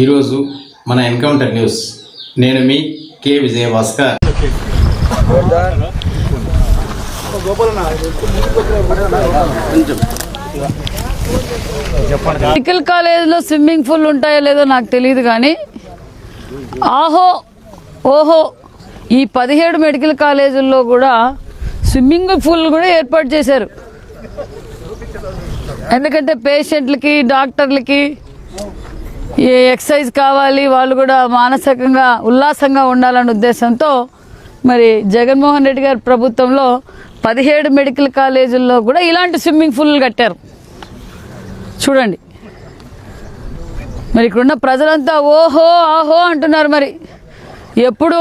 ఈరోజు మన encounter news. నేను మీ కే విజయభాస్కర్. మెడికల్ కాలేజ్లో స్విమ్మింగ్ పూల్ ఉంటాయో లేదో నాకు తెలియదు కానీ ఆహో ఓహో ఈ పదిహేడు మెడికల్ కాలేజీల్లో కూడా స్విమ్మింగ్ పూల్ కూడా ఏర్పాటు చేశారు. ఎందుకంటే పేషెంట్లకి డాక్టర్లకి ఈ ఎక్సర్సైజ్ కావాలి వాళ్ళు కూడా మానసికంగా ఉల్లాసంగా ఉండాలనే ఉద్దేశంతో మరి జగన్మోహన్ రెడ్డి గారి ప్రభుత్వంలో పదిహేడు మెడికల్ కాలేజీల్లో కూడా ఇలాంటి స్విమ్మింగ్ పూల్ కట్టారు. చూడండి. మరి ఇక్కడున్న ప్రజలంతా ఓహో ఆహో అంటున్నారు మరి. ఎప్పుడు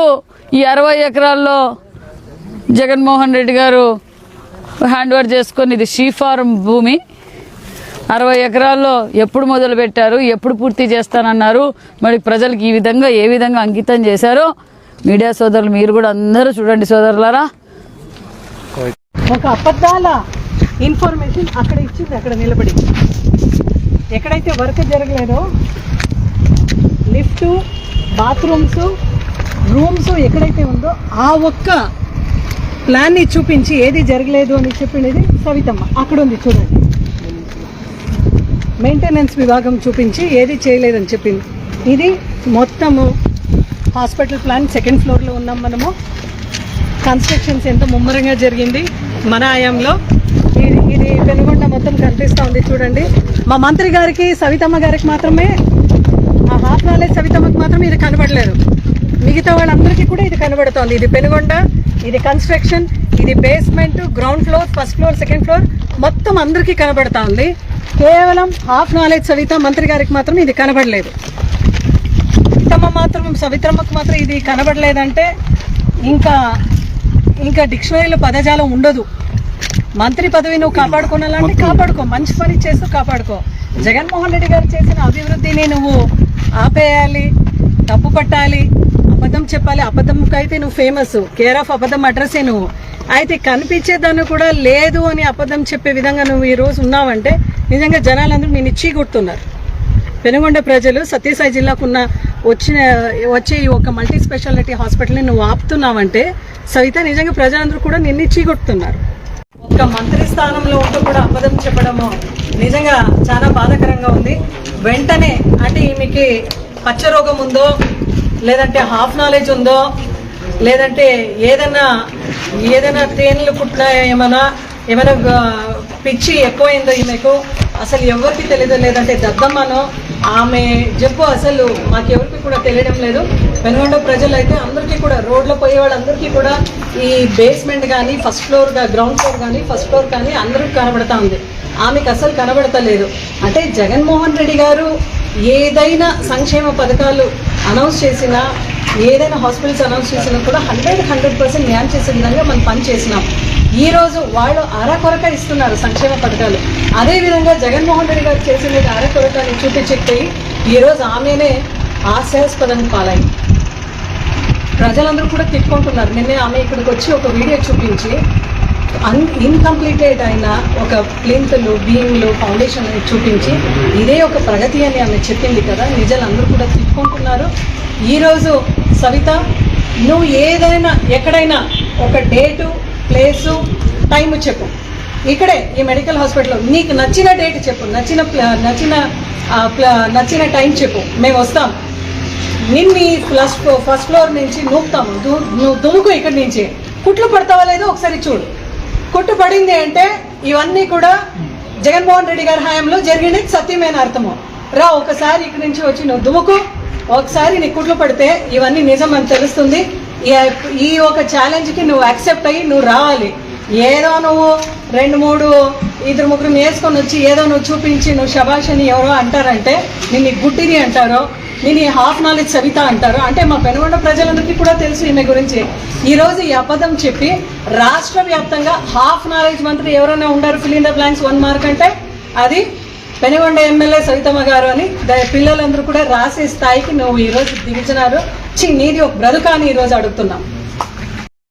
ఈ అరవై ఎకరాల్లో జగన్మోహన్ రెడ్డి గారు హ్యాండ్ ఓవర్ చేసుకొని ఇది షీ ఫార్మ్ భూమి. అరవై ఎకరాల్లో ఎప్పుడు మొదలు పెట్టారు ఎప్పుడు పూర్తి చేస్తానన్నారు మరి ప్రజలకు ఈ విధంగా ఏ విధంగా అంకితం చేశారో మీడియా సోదరులు మీరు కూడా అందరూ చూడండి సోదరులారా. ఒక అబద్ధాల ఇన్ఫర్మేషన్ అక్కడ ఇచ్చింది అక్కడ నిలబడి. ఎక్కడైతే వర్క్ జరగలేదో లిఫ్ట్ బాత్రూమ్స్ రూమ్స్ ఎక్కడైతే ఉందో ఆ ఒక్క ప్లాన్ని చూపించి ఏది జరగలేదు అని చెప్పింది సవితమ్మ. అక్కడ ఉంది చూడండి. మెయింటెనెన్స్ విభాగం చూపించి ఏది చేయలేదని చెప్పింది. ఇది మొత్తము హాస్పిటల్ ప్లాన్ సెకండ్ ఫ్లోర్లో ఉన్నాం మనము. కన్స్ట్రక్షన్స్ ఎంత ముమ్మరంగా జరిగింది. మన ఆయంలో ఇది ఇది పెనుగొండ మొత్తం కనిపిస్తూ ఉంది చూడండి. మా మంత్రి గారికి సవితమ్మ గారికి మాత్రమే ఆ హాఫ్ నాలెడ్జ్ సవితమ్మకి మాత్రమే ఇది కనబడలేదు. మిగతా వాళ్ళందరికీ కూడా ఇది కనబడుతోంది. ఇది పెనుగొండ ఇది కన్స్ట్రక్షన్ ఇది basement ground floor first floor second floor మొత్తం అందరికీ కనబడతా ఉంది. కేవలం హాఫ్ నాలెడ్జ్ సవిత మంత్రి గారికి మాత్రం ఇది కనబడలేదు. సవితమ్మ మాత్రం సవిత్రమ్మకు మాత్రం ఇది కనబడలేదంటే ఇంకా ఇంకా డిక్షనరీలో పదజాలం ఉండదు. మంత్రి పదవి నువ్వు కాపాడుకోనాలంటే కాపాడుకో. మంచి పని చేస్తూ కాపాడుకో. జగన్మోహన్ రెడ్డి గారు చేసిన అభివృద్ధిని నువ్వు ఆపేయాలి తప్పు పట్టాలి అబద్ధం చెప్పాలి. అబద్ధంకి అయితే నువ్వు ఫేమస్ కేర్ ఆఫ్ అబద్ధం అడ్రస్సే నువ్వు. అయితే కనిపించేదాన్ని కూడా లేదు అని అబద్ధం చెప్పే విధంగా నువ్వు ఈ రోజు ఉన్నావంటే నిజంగా జనాలందరూ నేను ఇచ్చి కొడుతున్నారు పెనుగొండ ప్రజలు సత్యసాయి జిల్లాకు ఉన్న వచ్చిన వచ్చే ఈ ఒక మల్టీ స్పెషాలిటీ హాస్పిటల్ని నువ్వు ఆపుతున్నావంటే సవిత నిజంగా ప్రజలందరూ కూడా నిన్ను చీకొడుతున్నారు. ఒక మంత్రి స్థానంలో ఉంటూ కూడా అబద్ధం చెప్పడము నిజంగా చాలా బాధాకరంగా ఉంది. వెంటనే అంటే ఈమెకి పచ్చరోగం ఉందో లేదంటే హాఫ్ నాలెడ్జ్ ఉందో లేదంటే ఏదైనా ఏదైనా తేనెలు పుట్టినా ఏమైనా ఏమైనా పిచ్చి ఎక్కువైందో ఈమెకు అసలు ఎవరికి తెలియదు. లేదంటే దద్దమ్మనో ఆమె జబ్బు అసలు మాకెవరికి కూడా తెలియడం లేదు. వెనుగొండ ప్రజలు అయితే అందరికీ కూడా రోడ్లో పోయే వాళ్ళందరికీ కూడా ఈ బేస్మెంట్ కానీ ఫస్ట్ ఫ్లోర్ గ్రౌండ్ ఫ్లోర్ కానీ ఫస్ట్ ఫ్లోర్ కానీ అందరికి కనబడతా ఉంది. ఆమెకు అసలు కనబడతలేదు. అంటే జగన్మోహన్ రెడ్డి గారు ఏదైనా సంక్షేమ పథకాలు అనౌన్స్ చేసినా ఏదైనా హాస్పిటల్స్ అనౌన్స్ చేసినా కూడా హండ్రెడ్ హండ్రెడ్ పర్సెంట్ న్యాయం చేసే విధంగా మనం పని చేసినాం. ఈ రోజు వాళ్ళు అరకొరక ఇస్తున్నారు సంక్షేమ పథకాలు. అదే విధంగా జగన్మోహన్ రెడ్డి గారు చేసిన అరకొరకని చూపించిపోయి ఈ రోజు ఆమెనే ఆశాస్పదం పాలైంది ప్రజలందరూ కూడా తిట్టుకుంటున్నారు. నిన్నే ఆమె ఇక్కడికి వచ్చి ఒక వీడియో చూపించి అన్ ఇన్కంప్లీటెడ్ అయిన ఒక ప్లింత్లు బీమ్లు ఫౌండేషన్ అని చూపించి ఇదే ఒక ప్రగతి అని ఆమె చెప్పింది కదా. నిజాలు అందరూ కూడా తిట్టుకుంటున్నారు. ఈరోజు సవిత నువ్వు ఏదైనా ఎక్కడైనా ఒక డేటు ప్లేసు టైము చెప్పు. ఇక్కడే ఈ మెడికల్ హాస్పిటల్లో నీకు నచ్చిన డేట్ చెప్పు. నచ్చిన ప్ల- నచ్చిన ప్ల- నచ్చిన టైం చెప్పు. మేము వస్తాం. నిన్ను ఫ్లస్ ఫస్ట్ ఫ్లో- ఫస్ట్ ఫ్లోర్ నుంచి నూపుతాము దూ నువ్వు దుముకు ఇక్కడి నుంచి. కుట్లు పడతావా లేదో ఒకసారి చూడు. కుట్టు పడింది అంటే ఇవన్నీ కూడా జగన్మోహన్ రెడ్డి గారి హయాంలో జరిగినది సత్యమైన అర్థము. రా ఒకసారి ఇక్కడి నుంచి వచ్చి నువ్వు దుముకు. ఒకసారి నీ కుట్లు పడితే ఇవన్నీ నిజం అని తెలుస్తుంది. ఈ- ఒక ఛాలెంజ్కి నువ్వు యాక్సెప్ట్ అయ్యి నువ్వు రావాలి. ఏదో నువ్వు రెండు మూడు ఇద్దరు ముగ్గురు వేసుకొని వచ్చి ఏదో నువ్వు చూపించి నువ్వు శబాష్ అని ఎవరో అంటారంటే నిన్ను గుడ్డిని అంటారో నేను ఈ హాఫ్ నాలెడ్జ్ సవిత అంటారు అంటే మా పెనుగొండ ప్రజలందరికీ కూడా తెలుసు ఈమె గురించి. ఈరోజు ఈ అబద్ధం చెప్పి రాష్ట్ర వ్యాప్తంగా హాఫ్ నాలెడ్జ్ మంత్రి ఎవరైనా ఉండారు? Fill in the blanks one mark అంటే అది పెనుగొండ ఎమ్మెల్యే సవితమ్మ గారు అని పిల్లలందరూ కూడా రాసే స్థాయికి నువ్వు ఈ రోజు దిగించినారు చి నీది ఒక బ్రతుకా అని అడుగుతున్నాం.